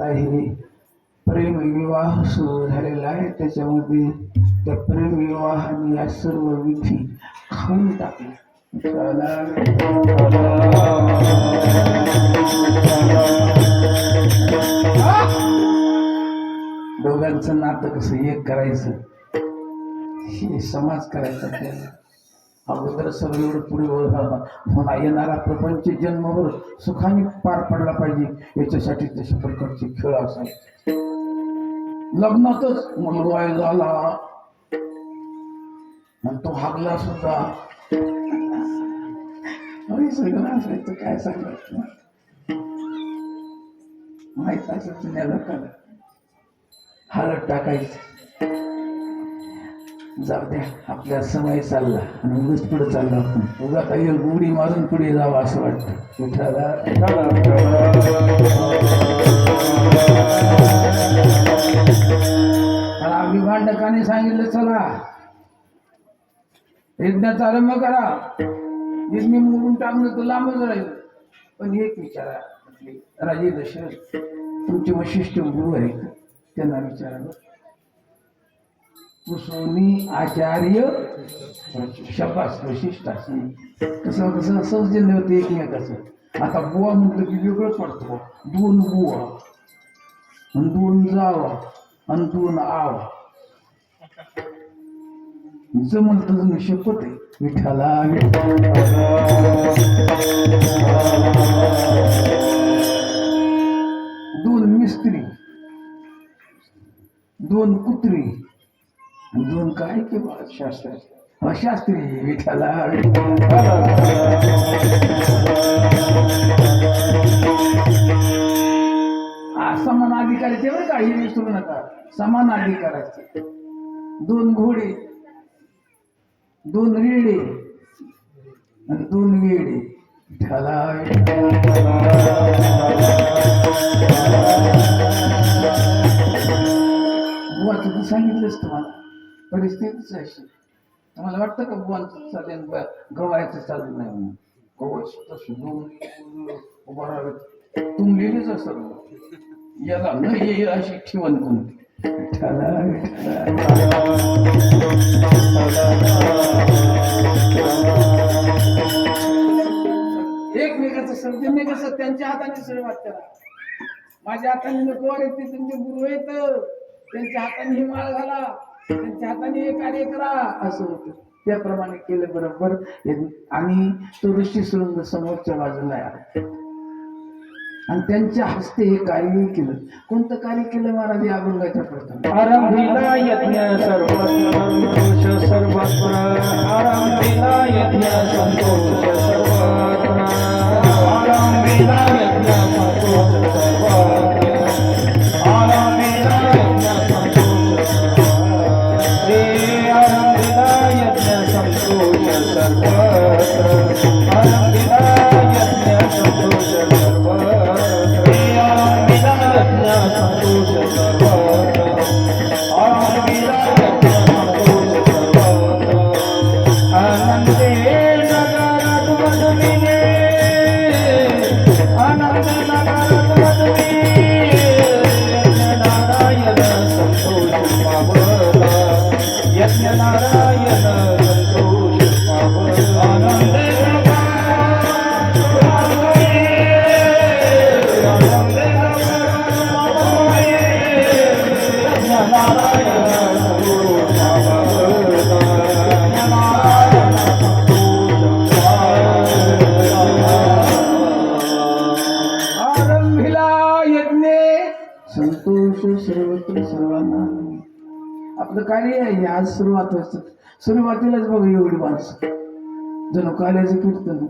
काही हे प्रेमविवाह सुरू झालेला आहे. त्याच्यामध्ये त्या प्रेम विवाहाने या सर्व विधी खाऊन टाकल्या. दोघांचं नातं कसं एक करायचं हे समाज करायचा आपल्याला. अगोदर सर्व पुढे होणार येणारा प्रपंच जन्मभर सुखाने पार पडला पाहिजे. याच्यासाठी तशा प्रकारचे खेळ असायचे. लग्नातच मुलगा झाला. आणि तो हागला सुद्धा. सगळं असायचं काय सांगायचं? माहीत असं तुझ्या लोकांना हळद टाकायचं. जाऊ द्या आपल्या समय चालला आणि उगाच पुढे चालला आपण. उगा काही उडी मारून पुढे जावं असं वाटतं. विठाला मला अभिभांडकाने सांगितलं चला. यज्ञाचा आरंभ करा. यज्ञ मोडून टाकणं तर लांबच राहील. पण एक विचारा राजे दशरथ तुमचे वशिष्ठ गुरु आहेत त्यांना विचारावं कुसोनी आचार्य शबास वशिष्ठाची कसं कसं सौजन्य होते एकमेकाचं. आता बुवा म्हटलं की वेगळं पडतो दोन बुवा. आणि दोन जावा. आणि दोन आवा. जमल तर शपथ आहे. विठाला दोन मिस्त्री. दोन कुत्री. दोन काय के शास्त्र? अशास्त्री विठाला समान अधिकाराचे बरं काही विसरू नका समान अधिकाराचे. दोन घोडे दोन रेडे आणि दोन वेडे. विठाला बुवाचं सांगितलंच तुम्हाला. परिस्थितीच अशी. मला वाटतं का बुवांचं चालेल गवायचं चालत नाही म्हणून. गवायचं सुद्धा सुगवून उभा राहावे. तुंबलेलीच असत याला न येईल अशी ठेवण कोणती? विठ्ठला, विठ्ठला. एकमेकाचं सौजन्य कसं त्यांच्या हाताने सुरुवात करा. माझ्या हाताने नको ते तुमचे गुरु आहेत. त्यांच्या हाताने हिमाळ घाला. त्यांच्या हाताने हे कार्य करा असं होतं. त्याप्रमाणे केलं बरोबर आणि तो ऋषी सुरुंग समोरच्या बाजूला आहे. आणि त्यांच्या हस्ते हे कार्य केलं. कोणतं कार्य केलं महाराज? या अभंगाच्या प्रथम. आरंभिला यज्ञ सर्वत्र. सर्वत्र आरंभिला यज्ञ संतोष सर्वत्र. आरंभिला यज्ञ संतोष सर्वत्र. संतोष आरंभिला यज्ञ. संतोष सर्वत्र सर्वांना. आपलं कार्य आहे आज सुरुवात असत सुरुवातीलाच बघ एवढी माणसं. जणू कार्याचं कीर्तन.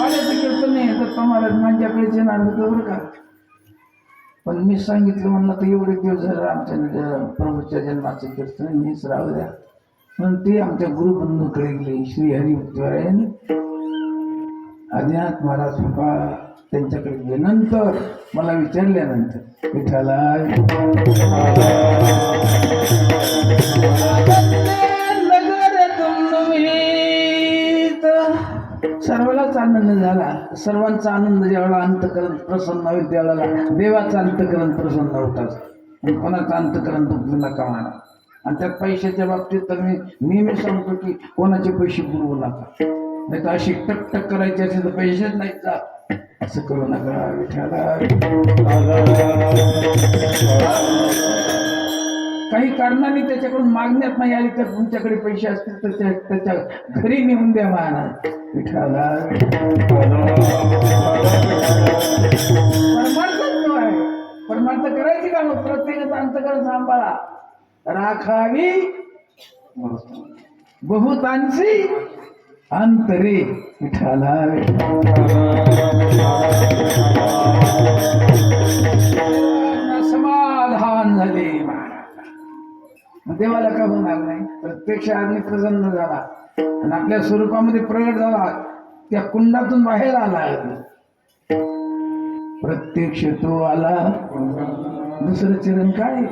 कार्याचं कीर्तन नाही तर महाराज माझ्याकडे येणार होतं बरं का. पण मी सांगितलं म्हणलं तर एवढे दिवस झाले आमच्या प्रभूच्या जन्माचं कीर्तन मीच राहू द्या. म्हणून ते आमच्या गुरुबंधूकडे गेले श्री हरी अज्ञात महाराज बाबा त्यांच्याकडे गेले नंतर मला विचारल्यानंतर विठाला सर्वालाच आनंद झाला. सर्वांचा आनंद ज्यावेळेला अंतकरण प्रसन्न होईल त्यावेळेला देवाचा अंतकरण प्रसन्न होतात. कोणाचा अंतकरण दुखलं नका म्हणा. आणि त्या पैशाच्या बाबतीत तर मी नेहमी सांगतो की कोणाचे पैसे बुडवू नका. नाही तर अशी टक टक करायची असेल तर पैसेच नाही जा असं करू नका विठाला काही कारणाने त्याच्याकडून मागण्यात नाही आली तर तुमच्याकडे पैसे असतील तर त्या- त्याच्या घरी नेऊन द्या महाराज विठाला परमार्थ आहे. परमार्थ करायची का मग? प्रत्येकाचा अंतकरण सांभाळा. राखावी. बहुतांशी अंतरे विठ्ठला समाधान झाले मग देवाला का होणार नाही? प्रत्यक्ष आदमी प्रसन्न झाला. आणि आपल्या स्वरूपामध्ये प्रगट झाला. त्या कुंडातून बाहेर आला. प्रत्यक्ष तो आला. दुसरं चरण काय?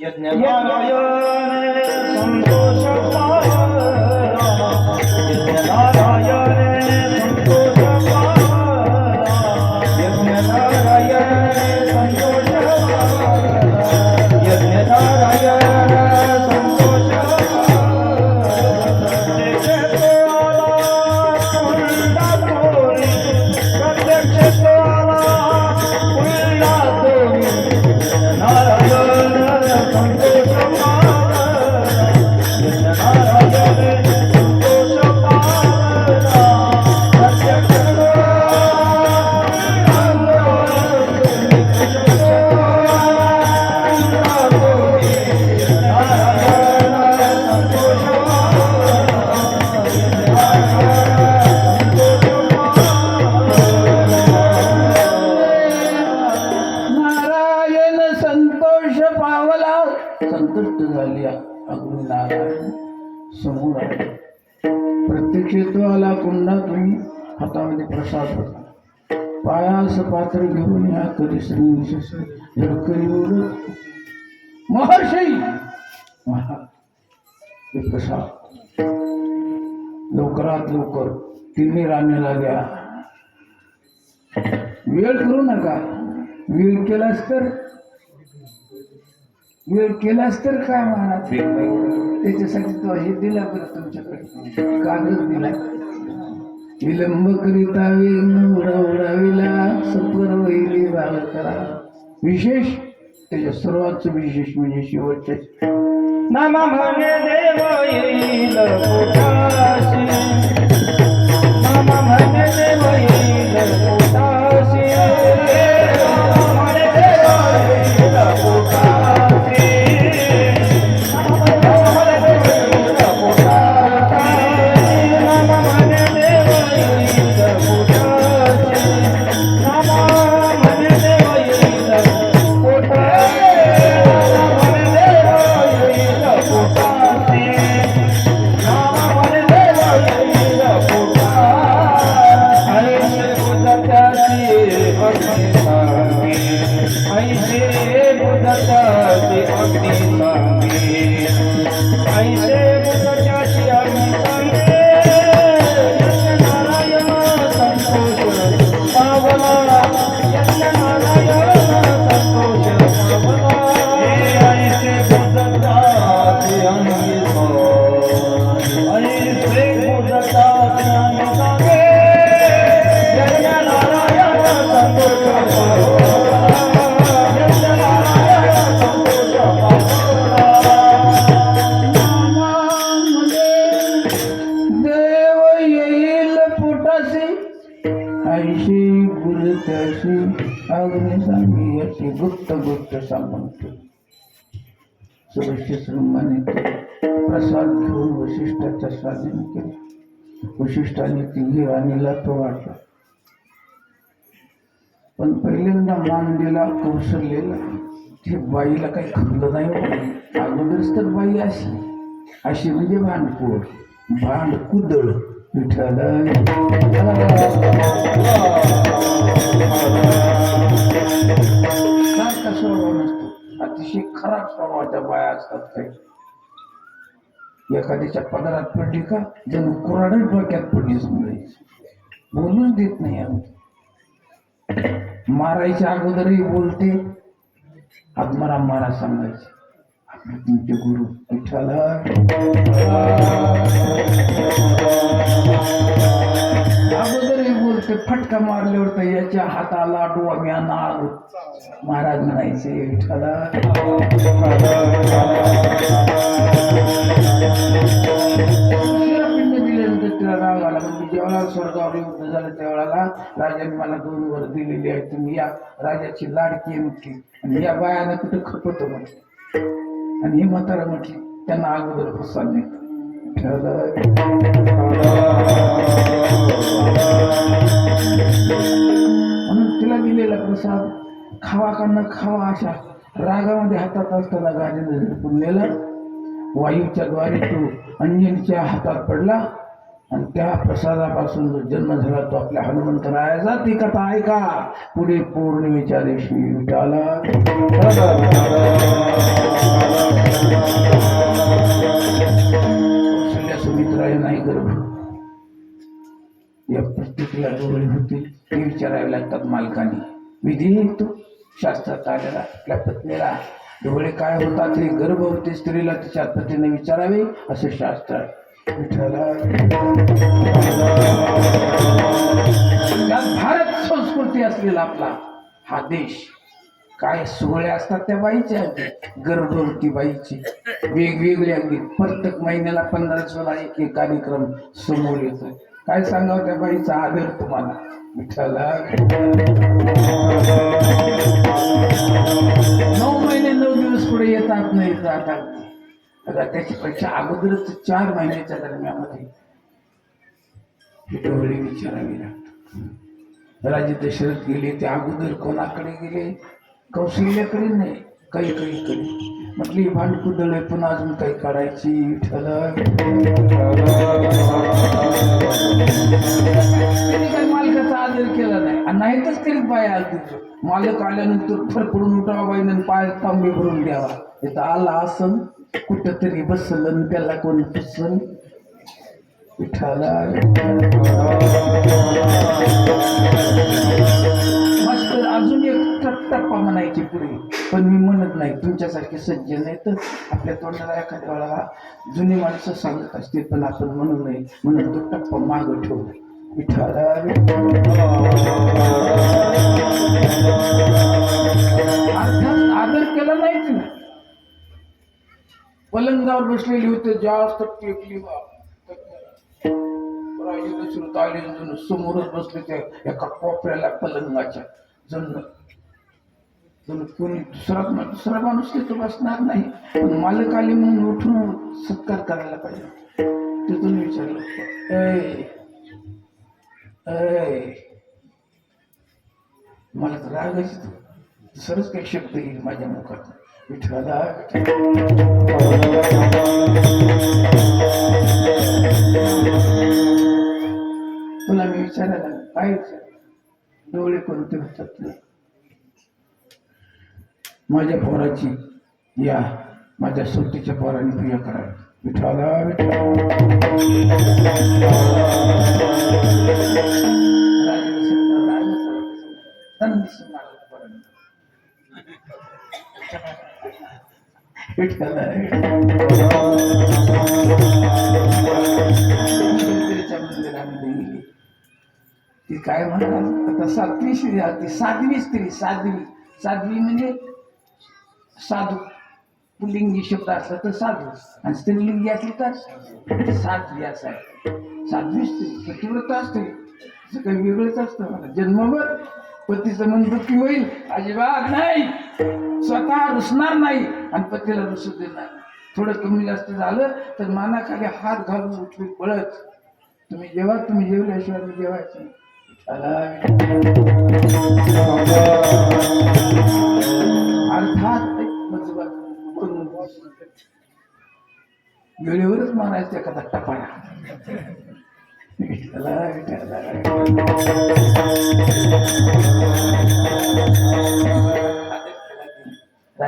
यज्ञनारायण संतोष पावला. यज्ञनारायण संतोष संतुष्ट अग्नी नारायण समोर आले. प्रत्यक्ष तो आला कुंडातून हातामध्ये प्रसाद होता. पायास पात्र घेऊन या कधी श्री विशेष झडकरी ओढत महर्षी! महा हे प्रसाद लवकरात लवकर तिन्ही रांगेला द्या. वेळ करू नका. वेळ केलास तर वेळ केलास तर काय महाराज? त्याच्यासाठी तो हे दिला बरं तुमच्याकडे. कागद दिला. विलंब करिता वेळ उडाविला सत्वर वैली बाल करा विशेष त्याच्या सर्वांच विशेष म्हणजे शेवटचे. नम म्हणे देव येईल म्हणे देव येईल. गुप्त सांगतो. सुरक्षित श्रमाने प्रसाद घेऊन वशिष्ठाच्या स्वाधीन केला वशिष्ठाने तिघी राणीला तो वाटला पण पहिल्यांदा मान दिला कौशल्यला ते बाईला काही खपलं नाही अगोदरच तर बाई अशी. अशी म्हणजे भांडकोळ. भांडकुदळ. विठ्ठल सारखा स्वभाव नसतो. अतिशय खराब स्वभावाच्या बाया असतात काही. एखाद्याच्या पदरात पडली का जणू कुराडच डोक्यात पडली समजायची बोलूच देत नाही आम्ही. मारायच्या अगोदरही बोलते आत्माराम मारा सांगायचे. आपले तुमचे गुरु बोलते फटका मारल्यावर तर याच्या हाताला डोम्या आलो महाराज म्हणायचे विठ्ठला तिला राग आला म्हणजे स्वर्गावर युद्ध झालं त्यावेळेला राजाने मला दोन वर दिलेली आहे तुम्ही या. राजाची लाडकी आहे म्हटली आणि या बायानं कुठं खपत म्हटली आणि ही म्हातारा म्हटली त्यांना अगोदर प्रसाद म्हणून तिला दिलेला प्रसाद खावा का न खावा अशा रागामध्ये हातात असताना गाजेंद्र झटकून वायूच्या द्वारे तो अंजनीच्या हातात पडला. आणि त्या प्रसादापासून जो जन्म झाला तो आपल्या हनुमंतरायाचा ती कथा ऐका. पुढे पौर्णिमेच्या दिवशी विटाला सुमित्राय नाही गर्भ. या प्रत्येकीला डोळे होते. ते विचारावे लागतात मालकाने विधी तो शास्त्रात आलेला आपल्या पत्नीला. डोळे काय होतात? हे गर्भवती स्त्रीला तिच्या पतीने विचारावे असे शास्त्र आहे. भारत संस्कृती असलेला आपला हा देश काय सोहळे असतात त्या बाईच्या गर्भवती बाईची. वेगवेगळे अगदी प्रत्येक महिन्याला पंधरा सोळा एक एक कार्यक्रम समोर येतो काय सांगावं त्या बाईचा आदर तुम्हाला? विठ्ठला. नऊ महिने नऊ दिवस पुढे येतात नाही जातात आता त्याच्यापेक्षा अगोदरच चार महिन्याच्या दरम्यामध्ये ही डोळे विचारावी लागतात राजे दशरथ गेले ते अगोदर कोणाकडे गेले? कौशल्याकडे नाही काही काही कडे म्हटली भांडकुदळ आहे पण अजून काही काढायची ठळक त्यांनी काही मालकाचा आदर केला नाही. आणि नाहीतच करीत बाय आलती मालक आल्यानंतर फरफडून उठावा बाईनं पाय तांबे भरून द्यावा इथं आला असं कुठंतरी बसल त्याला कोण पुसल विठाला मास्तर अजून एक टप्पा म्हणायची पुढे. पण मी म्हणत नाही तुमच्यासारखे सज्जन नाही तर आपल्या तोंडाला एखाद्या वेळा जुनी माणसं सांगत असतील पण आपण म्हणू नये. म्हणून तो टप्पा माग ठेवू. विठाला आदर केला नाही तुम्ही पलंगावर बसलेली होते जास्त टेकली बा. आले जण समोरच बसले त्या एका कोपऱ्याला पलंगाच्या. जण जण कोणी दुसरा दुसरा माणूस तिथं बसणार नाही. मालक आले म्हणून उठून सत्कार करायला पाहिजे. तिथून विचारलं मला तर रागायच दुसरंच काही शब्द येईल माझ्या मुखात. विठ्ठला तुला मी विचारायला काय विचार डोळे कोणते होतात माझ्या पोराची या माझ्या सुट्टीच्या पोराने पूजा करावी. विठ्ठला विठ्ठला राजा दशरथाला राजा सांगितलं. संधी सुनाला पोरांनी. विठ्ठला मंदिराच्या मंदिरामध्ये गेली ती काय म्हणतात आता सातवी स्त्री ती साध्वी स्त्री सातवी. साध्वी म्हणजे साधू. पुल्लिंगी शब्द असला तर साधू. आणि स्त्रीलिंगी असली तर सातवी असं आहे. साध्वी स्त्री पतिव्रत असते. असं काही वेगळंच असतं. मला जन्मभर पतीचं मन मृत्यू होईल. अजिबात नाही. स्वतः रुसणार नाही आणि पतीला रुसू देणार थोडं कमी जास्त झालं तर मानाखाली हात घालून उठवी पळत. तुम्ही जेव्हा तुम्ही जेवल्याशिवाय मी जेवायचं अर्थात करून वेळेवरच मारायचं एखादा टपाडा विठ्ठला, विठ्ठला.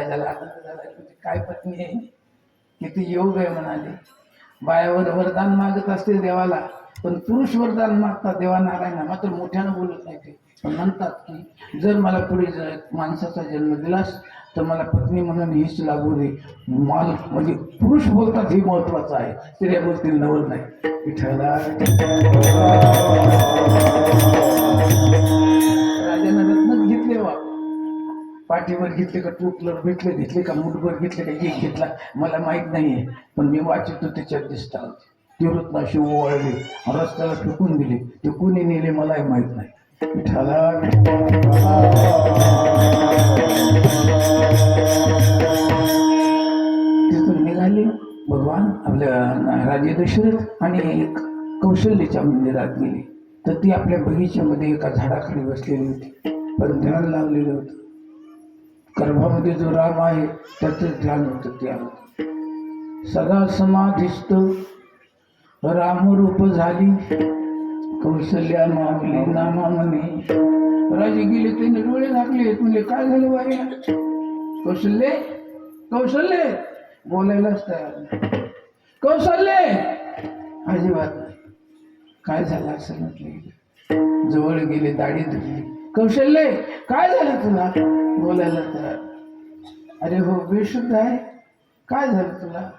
राजाला आनंद झाला तुझी काय पत्नी आहे किती योग आहे म्हणाले. बायावर वरदान मागत असते देवाला पण पुरुष वरदान मागतात देवा नारायणा. मात्र मोठ्यानं बोलत नाही ते. पण म्हणतात की जर मला पुढे जर माणसाचा जन्म दिलास तर मला पत्नी म्हणून हीच लागू दे. माल म्हणजे पुरुष बोलतात हे महत्वाचं आहे. स्त्रिया बोलतील नवल नाही. विठ्ठला पाठीवर घेतले का टोपलर भेटले घेतले का मुठभर घेतले का एक घेतला मला माहीत नाही आहे पण मी वाचतो त्याच्यात दिसता ते रत्न अशी ओवाळले रस्त्याला फेकून दिले. ते कुणी नेले मलाही माहीत नाही. तिथून निघाले. भगवान आपल्या राजे दशरथ आणि कौशल्याच्या मंदिरात गेले. तर ती आपल्या बगीच्यामध्ये एका झाडाखाली बसलेली होती. पण ध्यान लावलेलं होतं. गर्भामध्ये जो राम आहे त्याचं ध्यान होतं त्यामध्ये सदा समाधिस्त रामरूप झाली. कौशल्या मागली नामा म्हणे राजे गेले त्यांनी डोळे लागले म्हणजे काय झालं बाई? कौशल्य कौशल्य बोलायलाच तयार कौशल्य अजिबात नाही. काय झालं असं म्हटलं जवळ गेले दाढी धरली. कौशल्य काय झालं तुला? बोलायला तयार अरे हो बेशुद्ध आहे. काय झालं तुला?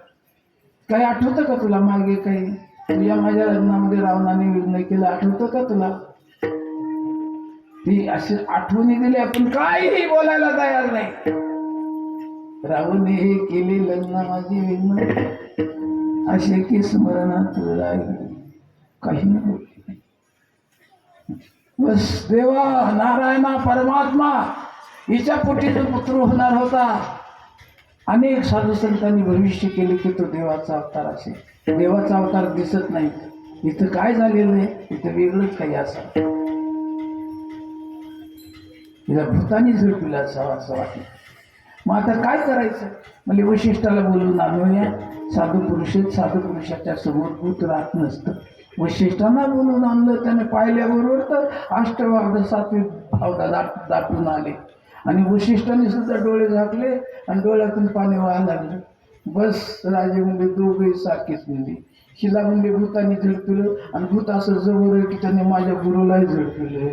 काही आठवतं का तुला मागे काही? तुझ्या माझ्या लग्नामध्ये रावणाने विघ्न केला आठवतं का तुला? ती अशी आठवणी दिली आपण काहीही बोलायला तयार नाही. रावणे हे केले लग्न माझी विघ्न. असे की स्मरणात राहिली काही नाही बोलले नाही. बस देवा नारायणा परमात्मा हिच्या पोटी जो पुत्र होणार होता. अनेक साधू संतांनी भविष्य केले की तो देवाचा अवतार असेल. देवाचा अवतार दिसत नाही. इथं काय झालेलं आहे? इथं वेगळंच काही असं तिला भूतानी झडपिला असावा असं वाटलं. मग आता काय करायचं? म्हणजे वशिष्ठाला बोलून आणूया साधू पुरुष साधू पुरुषाच्या समोर भूत राहत नसतं. वशिष्ठांना बोलून आणलं त्याने पाहिल्याबरोबर तर अष्टवार्ध सातवी भावना दाट दाटून आले. आणि वशिष्ठाने सुद्धा डोळे झाकले आणि डोळ्यातून पाणी व्हायला लागलं. बस राजे म्हणजे दोघे सारखीच म्हणजे शिला म्हणजे भूताने झळपिलं आणि भूत असं जवळ की त्याने माझ्या गुरुलाही झळपिलं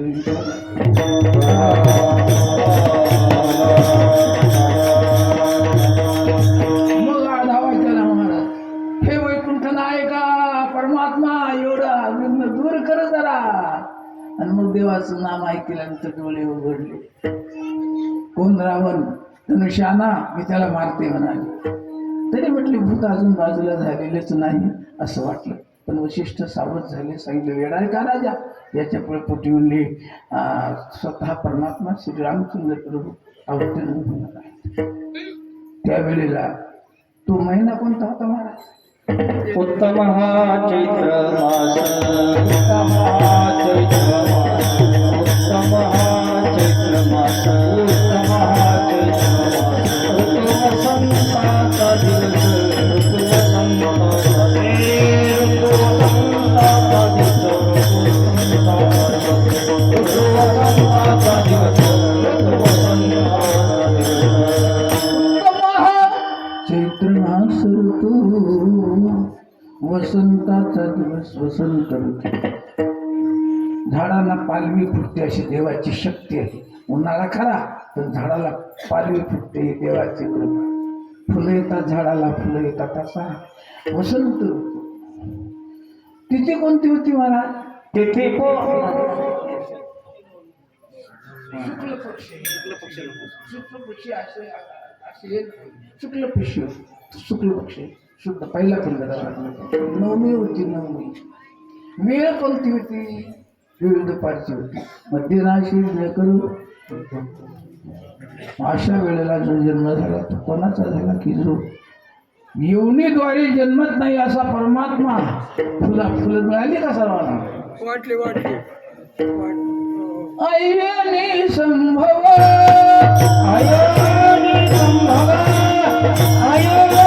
ऐकल्यानंतर डोळे उघडले. कोण रावण? धनुष्याना मी त्याला मारते म्हणाले. तरी म्हटले भूत अजून बाजूला झालेलेच नाही असं वाटलं. पण वशिष्ठ सावध झाले सांगितले आहे का राजा? याच्यापुढे पोटी म्हणले स्वतः परमात्मा श्रीरामचंद्र प्रभू अवतीर्ण होणार आहेत त्यावेळेला तो महिना कोणता होता महाराज? उत्तम हा चैत्र मास. उत्तम हा चैत्र मास. पालवी फुटते अशी देवाची शक्ती आहे. उन्हाळा खरा पण झाडाला पालवी फुटते ही देवाची कृपा. फुलं येतात झाडाला फुलं येतात असा. वसंत तिथे कोणती होती महाराज तिथे शुक्ल पक्ष शुक्ल पक्षी असे असे शुक्ल पक्ष शुक्ल पक्ष शुक्ल पहिला पंधरा नवमी होती नवमी. वेळ कोणती होती? होती मध्यराशी वेळ करू अशा वेळेला जो जन्म झाला तो कोणाचा झाला? की जो योनीद्वारे जन्मत नाही असा परमात्मा फुला फुलं मिळाली का सर्वांना? वाटले वाटले. अयनी संभव अयनी संभव अयनी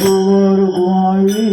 Guru Hari